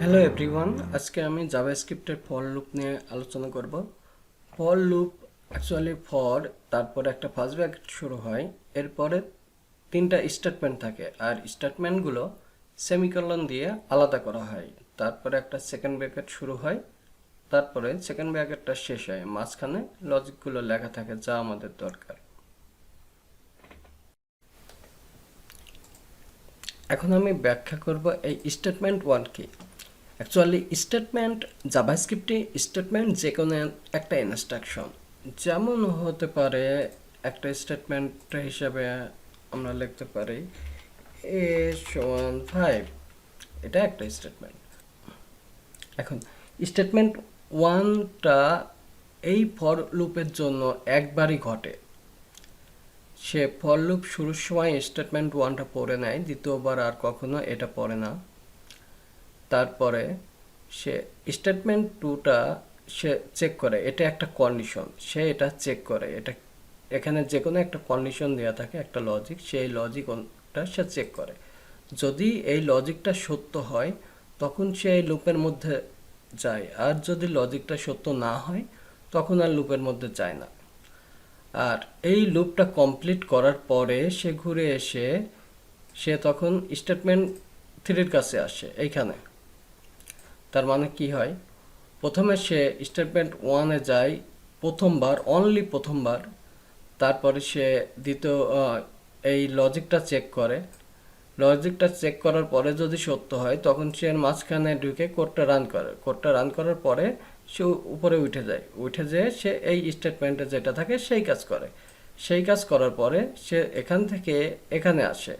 Hello everyone আজকে আমি জাভাস্ক্রিপ্টের for loop নিয়ে আলোচনা করব। ফর লুপ অ্যাকচুয়ালি ফর তারপরে একটা ফার্স্ট ব্র্যাকেট শুরু হয়, এরপরে তিনটা স্টেটমেন্ট থাকে, আর স্টেটমেন্টগুলো সেমিকলন দিয়ে আলাদা করা হয়। তারপরে একটা সেকেন্ড ব্র্যাকেট শুরু হয়, তারপরে সেকেন্ড ব্র্যাকেটটা শেষ হয়। মাঝখানে লজিকগুলো লেখা থাকে যা আমাদের দরকার। এখন আমি ব্যাখ্যা করব এই স্টেটমেন্ট ওয়ান কি। অ্যাকচুয়ালি স্টেটমেন্ট জাভাস্ক্রিপ্টে স্টেটমেন্ট যে কোনো একটা ইনস্ট্রাকশন যেমন হতে পারে একটা স্টেটমেন্ট হিসাবে আমরা লিখতে পারি এ সমান ফাইভ এটা একটা স্টেটমেন্ট এখন স্টেটমেন্ট ওয়ানটা এই ফর লুপের জন্য একবারই ঘটে। সে ফর লুপ শুরুর সময় স্টেটমেন্ট ওয়ানটা পড়ে নেয়, দ্বিতীয়বার আর কখনো এটা পড়ে না। তারপরে সে স্টেটমেন্ট টুটা সে চেক করে। এটা একটা কন্ডিশন সে এটা চেক করে। এটা এখানে যে কোনো একটা কন্ডিশন দেওয়া থাকে, একটা লজিক সেই লজিকটা সে চেক করে। যদি এই লজিকটা সত্য হয়, তখন সে এই লুপের মধ্যে যায়। আর যদি লজিকটা সত্য না হয়, তখন আর লুপের মধ্যে যায় না। আর এই লুপটা কমপ্লিট করার পরে সে ঘুরে এসে, সে তখন স্টেটমেন্ট থ্রির কাছে আসে, এইখানে। তার মানে কি হয়? প্রথমে সে স্টেটমেন্ট ওয়ানে যায়, প্রথমবার অনলি প্রথমবার, তারপরে সে দ্বিতীয় এই লজিকটা চেক করে। লজিকটা চেক করার পরে যদি সত্য হয়, তখন সে মাঝখানে ঢুকে কোডটা রান করে। কোডটা রান করার পরে সে উপরে উঠে যায়। উঠে যেয়ে সে এই স্টেটমেন্টে যেটা থাকে, সেই কাজ করে। সেই কাজ করার পরে সে এখান থেকে এখানে আসে।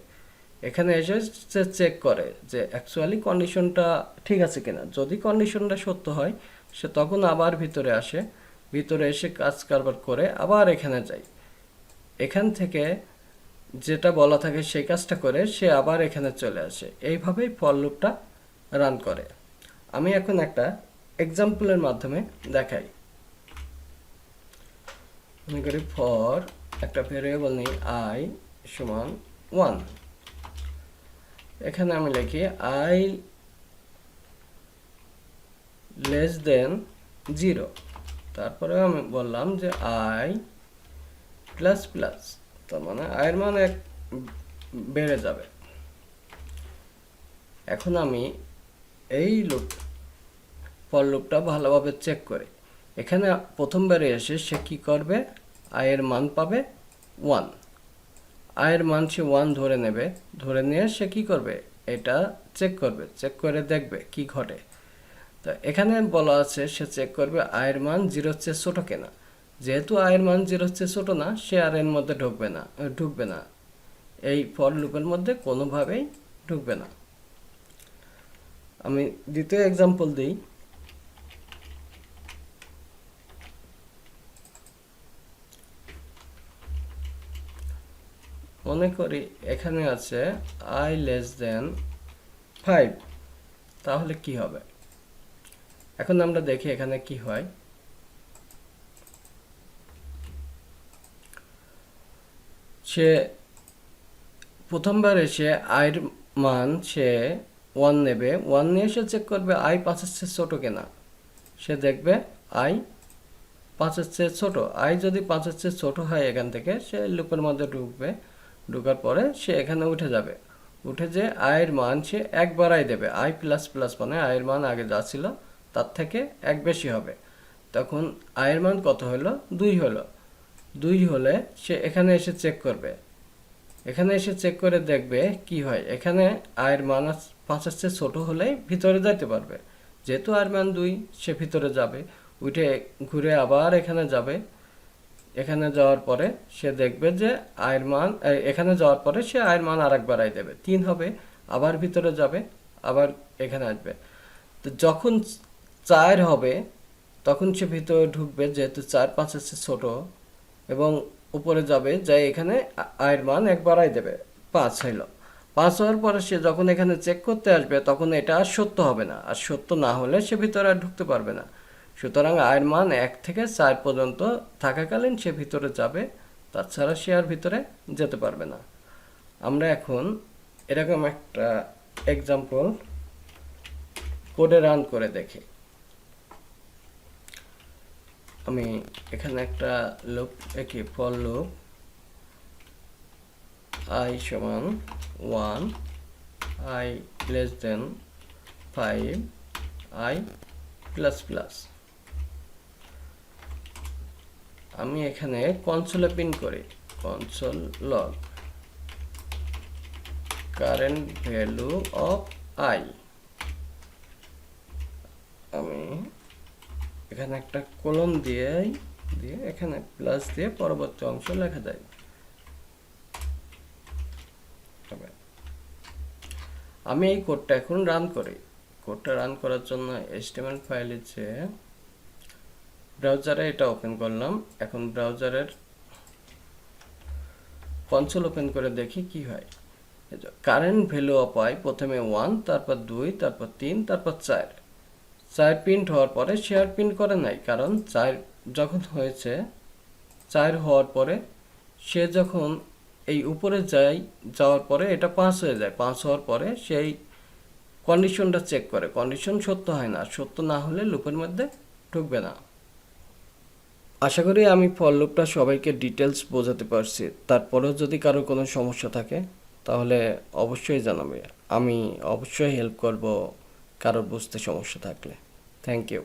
এখানে এসে সে চেক করে যে অ্যাকচুয়ালি কন্ডিশনটা ঠিক আছে কিনা। যদি কন্ডিশনটা সত্য হয়, সে তখন আবার ভিতরে আসে, ভিতরে এসে কাজ কারবার করে আবার এখানে যায়। এখান থেকে যেটা বলা থাকে সেই কাজটা করে সে আবার এখানে চলে আসে। এইভাবেই ফল লুপটা রান করে। আমি এখন একটা এক্সাম্পলের মাধ্যমে দেখাই। মনে করি ফর একটা ভেরিয়েবল নেই আই সমান ওয়ান এখানে আমি লিখি আই লেস দেন জিরো তারপরে আমি বললাম যে আই প্লাস প্লাস তার মানে আয়ের মান এক বেড়ে যাবে। এখন আমি এই লুপ ফর লুপটা ভালোভাবে চেক করি। এখানে প্রথমবারে এসে সে কী করবে? আয়ের মান পাবে ওয়ান আয়ের মান সে ওয়ান ধরে নেবে, ধরে নিয়ে সে কি করবে? এটা চেক করবে চেক করে দেখবে কি ঘটে। তো এখানে বলা আছে, সে চেক করবে আয়ের মান জিরোর চেয়ে ছোটো কেনা। যেহেতু আয়ের মান জিরোর চেয়ে ছোটো না, সে আর এর মধ্যে ঢুকবে না ঢুকবে না। এই ফর লুপের মধ্যে কোনোভাবেই ঢুকবে না। আমি দ্বিতীয় এক্সাম্পল দিই। মনে করি এখানে আছে আই লেস দেন ফাইভ তাহলে কি হবে? এখন আমরা দেখি এখানে কি হয়। সে প্রথমবার এসে আয়ের মান সে ওয়ান নেবে। ওয়ান নিয়ে সে চেক করবে আই পাঁচের চেয়ে ছোটো কেনা। সে দেখবে আই পাঁচের চেয়ে ছোটো। আই যদি পাঁচের চেয়ে ছোটো হয় এখান থেকে, সে লুপের মধ্যে ঢুকবে। ঢোকার পরে সে এখানে উঠে যাবে। উঠে যে আয়ের মান সে এক বাড়াই দেবে। আই প্লাস প্লাস মানে আয়ের মান আগে যা ছিল তার থেকে এক বেশি হবে। তখন আয়ের মান কত হলো? দুই হলো। দুই হলে সে এখানে এসে চেক করবে। এখানে এসে চেক করে দেখবে কি হয়। এখানে আয়ের মান পাঁচের চেয়ে ছোটো হলেই ভিতরে যাইতে পারবে। যেহেতু আয়ের মান দুই, সে ভিতরে যাবে। উঠে ঘুরে আবার এখানে যাবে। এখানে যাওয়ার পরে সে দেখবে যে আয়ের মান এখানে যাওয়ার পরে সে আয়ের মান আর এক বাড়াই দেবে। তিন হবে, আবার ভিতরে যাবে, আবার এখানে আসবে। তো যখন চার হবে, তখন সে ভিতরে ঢুকবে যেহেতু চার পাঁচ হচ্ছে ছোট, এবং উপরে যাবে যাই এখানে আয়ের মান এক বাড়াই দেবে, পাঁচ হইল। পাঁচ হওয়ার পরে সে যখন এখানে চেক করতে আসবে, তখন এটা আর সত্য হবে না। আর সত্য না হলে সে ভিতরে আর ঢুকতে পারবে না। সুতরাং আয়ের মান এক থেকে চার পর্যন্ত থাকাকালীন সে ভিতরে যাবে, তাছাড়া সে আর ভিতরে যেতে পারবে না। আমরা এখন এরকম একটা এক্সাম্পল কোডে রান করে দেখি। আমি এখানে একটা লুপ একই ফল লুপ আই সমান one I less than five I plus plus আমি এখানে কনসোলে পিন করি। Console log current value of I আমি এখানে একটা কলম দিয়ে দিয়ে এখানে প্লাস দিয়ে পরবর্তী অংশ লেখা যায়। আমি এই কোডটা এখন রান করি। কোডটা রান করার জন্য HTML ফাইলে যে ব্রাউজারে এটা ওপেন করলাম। এখন ব্রাউজারের কনসোল ওপেন করে দেখি কি হয়। কারেন্ট ভ্যালু অফ প্রথমে ওয়ান তারপর দুই, তারপর তিন, তারপর চার। চার প্রিন্ট হওয়ার পরে শেয়ার প্রিন্ট করে নাই, কারণ চার যখন হয়েছে, চার হওয়ার পরে সে যখন এই উপরে যায়, যাওয়ার পরে এটা পাঁচ হয়ে যায়। পাঁচ হওয়ার পরে সেই কন্ডিশনটা চেক করে। কন্ডিশন সত্য হয় না। সত্য না হলে লুপের মধ্যে ঢুকবে না। আশা করি আমি ফল লুপটা সবাইকে ডিটেলস বোঝাতে পারছি। তারপরেও যদি কারও কোনো সমস্যা থাকে, তাহলে অবশ্যই জানাবে। আমি অবশ্যই হেল্প করব কারোর বুঝতে সমস্যা থাকলে। Thank you